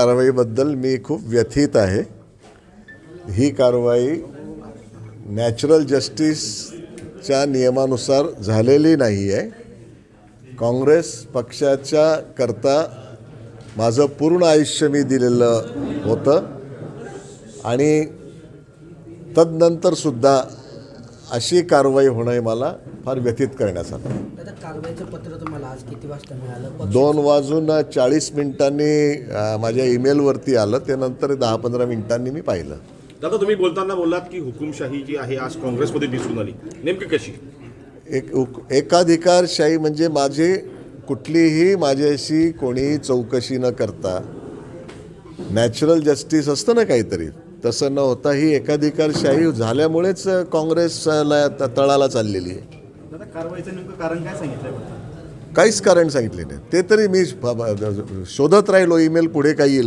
कारवाईबद्दल मी खूप व्यथित आहे. ही कारवाई नॅचरल जस्टिसच्या नियमानुसार झालेली नाही आहे काँग्रेस पक्षाच्या करता माझं पूर्ण आयुष्य मी दिलेलं होतं. आणि तदनंतरसुद्धा अशी कारवाई होणं मला फार व्यथित करण्यास आलं दादा कारवाईचं पत्र तुम्हाला आज किती वाजता मिळालं? पक्ष- दोन वाजून चाळीस मिनिटांनी माझ्या ईमेलवरती आलं. ते नंतर दहा पंधरा मिनिटांनी मी पाहिलं. दादा तुम्ही बोलताना बोललात की हुकुमशाही जी आहे आज काँग्रेसमध्ये दिसून आली. नेमकी कशी? एक उक- एकाधिकारशाही म्हणजे माझी कुठलीही माझ्याशी कोणी चौकशी न करता नॅचरल जस्टिस असतं ना काहीतरी तसं न होता ही एकाधिकारशाही झाल्यामुळेच काँग्रेसला तळाला चाललेली आहे. दादा कारवाईचं नेमकं कारण काय काहीच कारण सांगितले नाही. ते तरी मी शोधत राहिलो ईमेल पुढे काही येईल